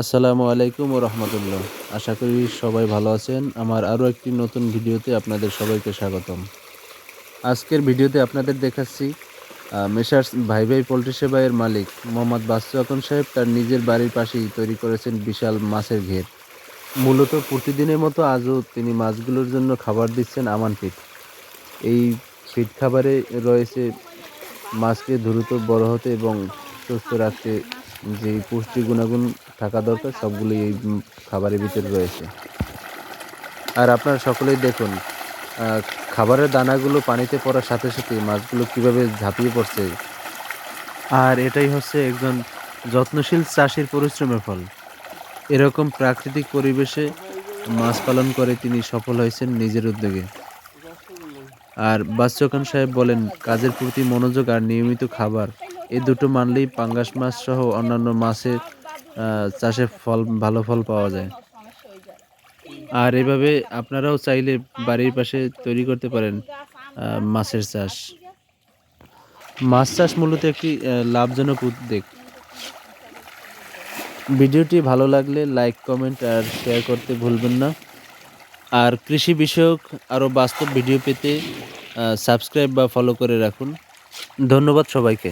আসসালামু আলাইকুম ও রহমতুল্লাহ। আশা করি সবাই ভালো আছেন। আমার আরও একটি নতুন ভিডিওতে আপনাদের সবাইকে স্বাগতম। আজকের ভিডিওতে আপনাদের দেখাচ্ছি মেশার্স ভাই ভাই পোলট্রি সেবাইয়ের মালিক মোহাম্মদ বাসু আকন সাহেব তার নিজের বাড়ির পাশেই তৈরি করেছেন বিশাল মাছের ঘের। মূলত প্রতিদিনের মতো আজও তিনি মাছগুলোর জন্য খাবার দিচ্ছেন আমান ফিট এই ফিট খাবারে রয়েছে মাছকে দ্রুত বড় হতে এবং সুস্থ রাখতে যে পুষ্টি গুণাগুণ থাকা দরকার সবগুলোই এই খাবারের ভিতরে রয়েছে। আর আপনারা সকলেই দেখুন খাবারের দানাগুলো পানিতে পড়ার সাথে সাথে মাছগুলো কীভাবে ঝাঁপিয়ে পড়ছে। আর এটাই হচ্ছে একজন যত্নশীল চাষির পরিশ্রমের ফল। এরকম প্রাকৃতিক পরিবেশে মাছ পালন করে তিনি সফল হয়েছেন নিজের উদ্যোগে। আর বাচ্চকান সাহেব বলেন কাজের প্রতি মনোযোগ আর নিয়মিত খাবার এই দুটো মানলেই পাঙ্গাস মাছ সহ অন্যান্য মাছের চাষে ফল, ভালো ফল পাওয়া যায়। আর এভাবে আপনারাও চাইলে বাড়ির পাশে তৈরি করতে পারেন মাছের চাষ। মাছ চাষ মূলত একটি লাভজনক উদ্যোগ। ভিডিওটি ভালো লাগলে লাইক, কমেন্ট আর শেয়ার করতে ভুলবেন না। আর কৃষি বিষয়ক আরও বাস্তব ভিডিও পেতে সাবস্ক্রাইব বা ফলো করে রাখুন। ধন্যবাদ সবাইকে।